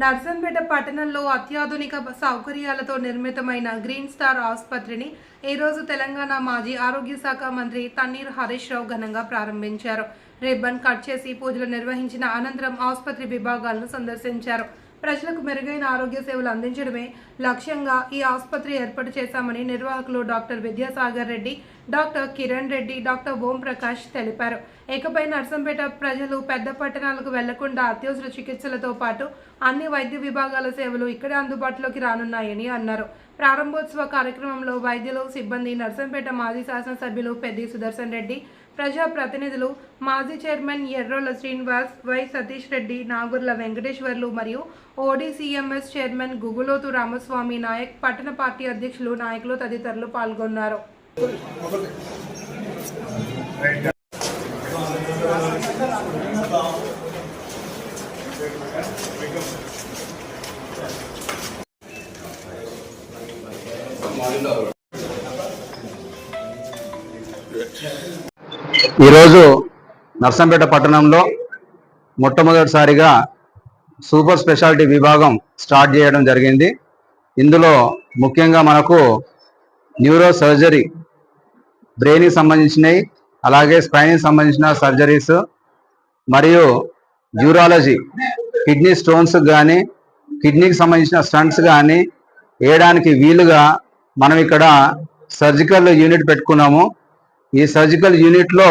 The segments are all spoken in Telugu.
నర్సంపేట పట్టణంలో అత్యాధునిక సౌకర్యాలతో నిర్మితమైన గ్రీన్ స్టార్ ఆసుపత్రిని ఈరోజు తెలంగాణ మాజీ ఆరోగ్య శాఖ మంత్రి తన్నీర్ హరీష్ రావు ఘనంగా ప్రారంభించారు. రిబ్బన్ కట్ చేసి పూజలు నిర్వహించిన అనంతరం ఆసుపత్రి విభాగాలను సందర్శించారు. ప్రజలకు మెరుగైన ఆరోగ్య సేవలు అందించడమే లక్ష్యంగా ఈ ఆసుపత్రి ఏర్పాటు చేశామని నిర్వాహకులు doctor Vidyasagar Reddy doctor Kiran Reddy doctor Om Prakash తెలిపారు. ఇకపై నర్సంపేట ప్రజలు పెద్ద పట్టణాలకు వెళ్ళకుండా అత్యవసర చికిత్సలతో పాటు అన్ని వైద్య విభాగాల సేవలు ఇక్కడే అందుబాటులోకి రానున్నాయని అన్నారు. ప్రారంభోత్సవ కార్యక్రమంలో వైద్యులు సిబ్బంది నర్సంపేట మాజీ శాసనసభ్యులు పెద్ది సుదర్శన్ రెడ్డి ప్రజా ప్రతినిధులు మాజీ చైర్మన్ ఎర్రోల శ్రీనివాస్ వై సతీష్ రెడ్డి నాగుర్ల వెంకటేశ్వర్లు మరియు ఓడీసీఎంఎస్ చైర్మన్ గుగులోతు రామస్వామి నాయక్ పట్టణ పార్టీ అధ్యక్షులు నాయకులు తదితరులు పాల్గొన్నారు. ఈరోజు నర్సంపేట పట్టణంలో మొట్టమొదటిసారిగా సూపర్ స్పెషాలిటీ విభాగం స్టార్ట్ చేయడం జరిగింది. ఇందులో ముఖ్యంగా మనకు న్యూరో సర్జరీ బ్రెయిన్కి సంబంధించినవి అలాగే స్పైన్కి సంబంధించిన సర్జరీస్ మరియు జ్యూరాలజీ కిడ్నీ స్టోన్స్ కానీ కిడ్నీకి సంబంధించిన స్టంట్స్ కానీ వేయడానికి వీలుగా మనం ఇక్కడ సర్జికల్ యూనిట్ పెట్టుకున్నాము. ఈ సర్జికల్ యూనిట్లో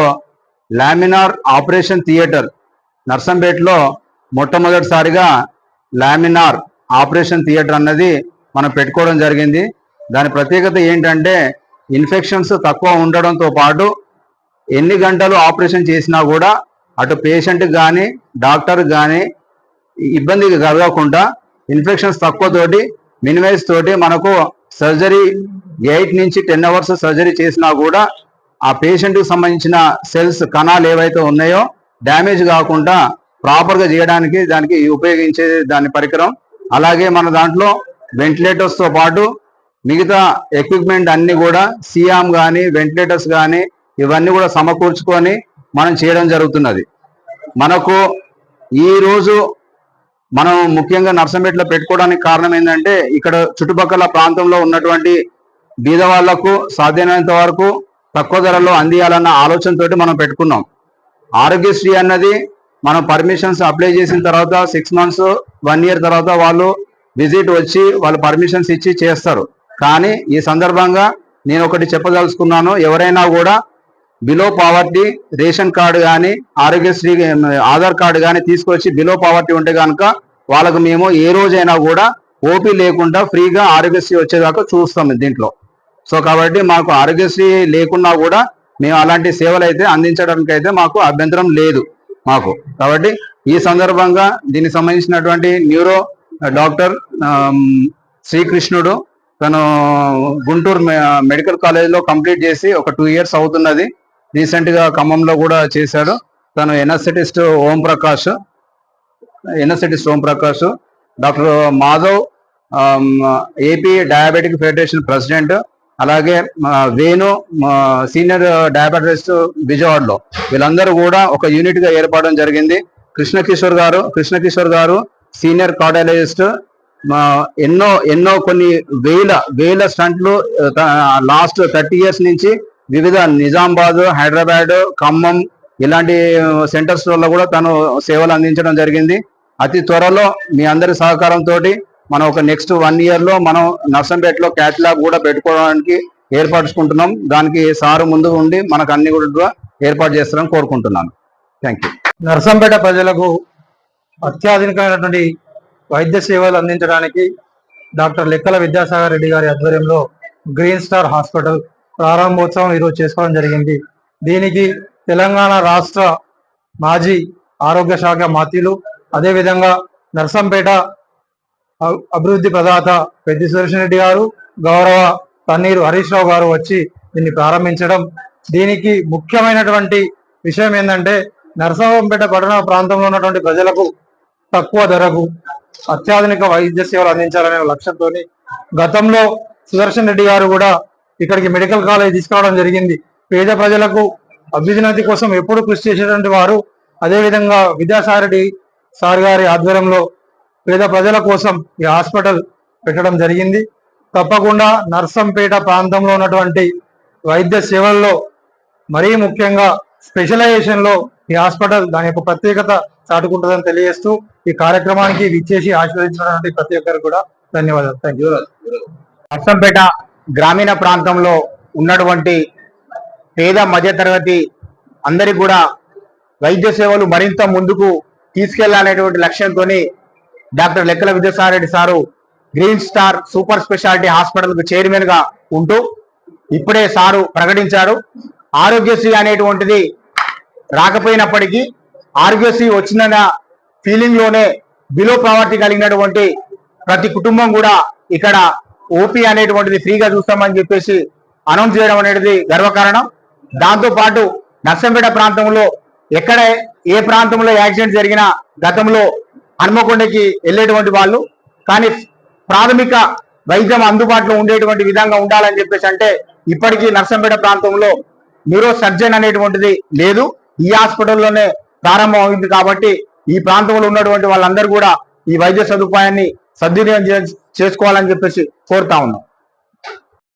లామినార్ ఆపరేషన్ థియేటర్ నర్సంపేటలో మొట్టమొదటిసారిగా లామినార్ ఆపరేషన్ థియేటర్ అన్నది మనం పెట్టుకోవడం జరిగింది. దాని ప్రత్యేకత ఏంటంటే ఇన్ఫెక్షన్స్ తక్కువ ఉండడంతో పాటు ఎన్ని గంటలు ఆపరేషన్ చేసినా కూడా అటు పేషెంట్కి కానీ డాక్టర్ కానీ ఇబ్బంది కలగకుండా ఇన్ఫెక్షన్స్ తక్కువతోటి మినిమైజ్ తోటి మనకు సర్జరీ ఎయిట్ నుంచి టెన్ అవర్స్ సర్జరీ చేసినా కూడా ఆ పేషెంట్కి సంబంధించిన సెల్స్ కణాలు ఏవైతే ఉన్నాయో డ్యామేజ్ కాకుండా ప్రాపర్గా చేయడానికి దానికి ఉపయోగించే దాని పరికరం. అలాగే మన దాంట్లో వెంటిలేటర్స్తో పాటు మిగతా ఎక్విప్మెంట్ అన్ని కూడా సియామ్ కానీ వెంటిలేటర్స్ కానీ ఇవన్నీ కూడా సమకూర్చుకొని మనం చేయడం జరుగుతున్నది. మనకు ఈ రోజు మనం ముఖ్యంగా నర్సంపేటలో పెట్టుకోవడానికి కారణం ఏంటంటే ఇక్కడ చుట్టుపక్కల ప్రాంతంలో ఉన్నటువంటి బీద వాళ్ళకు సాధ్యమైనంత వరకు తక్కువ ధరలో అందియాలన్న ఆలోచనతోటి మనం పెట్టుకున్నాం. ఆరోగ్యశ్రీ అన్నది మనం పర్మిషన్స్ అప్లై చేసిన తర్వాత సిక్స్ మంత్స్ వన్ ఇయర్ తర్వాత వాళ్ళు విజిట్ వచ్చి వాళ్ళు పర్మిషన్స్ ఇచ్చి చేస్తారు. కానీ ఈ సందర్భంగా నేను ఒకటి చెప్పదలుచుకున్నాను ఎవరైనా కూడా బిలో పావర్టీ రేషన్ కార్డు కానీ ఆరోగ్యశ్రీ ఆధార్ కార్డు కానీ తీసుకొచ్చి బిలో పావర్టీ ఉంటే కనుక వాళ్ళకు మేము ఏ రోజైనా కూడా ఓపీ లేకుండా ఫ్రీగా ఆరోగ్యశ్రీ వచ్చేదాకా చూస్తాం దీంట్లో. సో కాబట్టి మాకు ఆరోగ్యశ్రీ లేకున్నా కూడా మేము అలాంటి సేవలు అయితే అందించడానికి అయితే మాకు అభ్యంతరం లేదు మాకు. కాబట్టి ఈ సందర్భంగా దీనికి సంబంధించినటువంటి న్యూరో డాక్టర్ శ్రీకృష్ణుడు తను గుంటూరు మెడికల్ కాలేజ్లో కంప్లీట్ చేసి ఒక టూ ఇయర్స్ అవుతున్నది. రీసెంట్గా ఖమ్మంలో కూడా చేశాడు. తను anaesthetist Om Prakash anaesthetist Om Prakash doctor Madhav AP diabetic federation president అలాగే వేణు సీనియర్ డయాబెటిస్ట్ విజయవాడలో. వీళ్ళందరూ కూడా ఒక యూనిట్గా ఏర్పడడం జరిగింది. కృష్ణకిషోర్ గారు కృష్ణకిషోర్ గారు సీనియర్ కార్డియాలజిస్ట్ ఎన్నో ఎన్నో కొన్ని వేల వేల స్టంట్లు లాస్ట్ థర్టీ ఇయర్స్ నుంచి వివిధ నిజామాబాద్ హైదరాబాద్ ఖమ్మం ఇలాంటి సెంటర్స్ వల్ల కూడా తను సేవలు అందించడం జరిగింది. అతి త్వరలో మీ అందరి సహకారంతో మనం ఒక నెక్స్ట్ వన్ ఇయర్లో మనం నర్సంపేటలో క్యాట్ ల్యాబ్ కూడా పెట్టుకోవడానికి ఏర్పరచుకుంటున్నాం. దానికి సారు ముందు ఉండి మనకు అన్ని కూడా ఏర్పాటు చేస్తారని కోరుకుంటున్నాను. థ్యాంక్ యూ నర్సంపేట ప్రజలకు అత్యాధునికమైనటువంటి వైద్య సేవలు అందించడానికి డాక్టర్ లెక్కల విద్యాసాగర్ రెడ్డి గారి ఆధ్వర్యంలో గ్రీన్ స్టార్ హాస్పిటల్ ప్రారంభోత్సవం ఈరోజు చేసుకోవడం జరిగింది. దీనికి తెలంగాణ రాష్ట్ర మాజీ ఆరోగ్య శాఖ మాతీలు అదేవిధంగా నర్సంపేట అభివృద్ధి ప్రదాత పెద్ది సురేషన్ రెడ్డి గారు గౌరవ తన్నీరు హరీష్ రావు గారు వచ్చి దీన్ని ప్రారంభించడం. దీనికి ముఖ్యమైనటువంటి విషయం ఏంటంటే నరసరావుపేట పట్టణ ప్రాంతంలో ఉన్నటువంటి ప్రజలకు తక్కువ ధరకు అత్యాధునిక వైద్య సేవలు అందించాలనే లక్ష్యంతో గతంలో సుదర్శన్ రెడ్డి గారు కూడా ఇక్కడికి మెడికల్ కాలేజ్ తీసుకురావడం జరిగింది. పేద ప్రజలకు అభ్యున్నతి కోసం ఎప్పుడు కృషి చేసేటువంటి వారు అదేవిధంగా విద్యాసారెడ్డి సార్ గారి ఆధ్వర్యంలో పేద ప్రజల కోసం ఈ హాస్పిటల్ పెట్టడం జరిగింది. తప్పకుండా నర్సంపేట ప్రాంతంలో ఉన్నటువంటి వైద్య సేవల్లో మరీ ముఖ్యంగా స్పెషలైజేషన్లో ఈ హాస్పిటల్ దాని యొక్క ప్రత్యేకత చాటుకుంటుందని తెలియజేస్తూ ఈ కార్యక్రమానికి విచ్చేసి ఆశీర్వదించినటువంటి ప్రతి ఒక్కరికి కూడా ధన్యవాదాలు. థ్యాంక్ యూ నర్సంపేట గ్రామీణ ప్రాంతంలో ఉన్నటువంటి పేద మధ్యతరగతి అందరికి కూడా వైద్య సేవలు మరింత ముందుకు తీసుకెళ్ళాలనేటువంటి లక్ష్యంతో doctor Lekkala విద్యాసారెడ్డి sir green star super speciality హాస్పిటల్కు చైర్మన్గా ఉంటూ ఇప్పుడే సారు ప్రకటించారు. ఆరోగ్యశ్రీ అనేటువంటిది రాకపోయినప్పటికీ ఆరోగ్యశ్రీ వచ్చిన ఫీలింగ్లోనే బిలో ప్రావర్టీ కలిగినటువంటి ప్రతి కుటుంబం కూడా ఇక్కడ ఓపీ అనేటువంటిది ఫ్రీగా చూస్తామని చెప్పేసి అనౌన్స్ చేయడం అనేది గర్వకారణం. దాంతో పాటు నర్సంపేట ప్రాంతంలో ఎక్కడ ఏ ప్రాంతంలో యాక్సిడెంట్ జరిగినా గతంలో హనుమకొండకి వెళ్ళేటువంటి వాళ్ళు. కానీ ప్రాథమిక వైద్యం అందుబాటులో ఉండేటువంటి విధంగా ఉండాలని చెప్పేసి అంటే ఇప్పటికీ నర్సంపేట ప్రాంతంలో న్యూరో సర్జన్ అనేటువంటిది లేదు. ఈ హాస్పిటల్లోనే ప్రారంభం అయింది కాబట్టి ఈ ప్రాంతంలో ఉన్నటువంటి వాళ్ళందరూ కూడా ఈ వైద్య సదుపాయాన్ని సద్వినియోగం చేసుకోవాలని చెప్పేసి కోరుతా ఉన్నాం.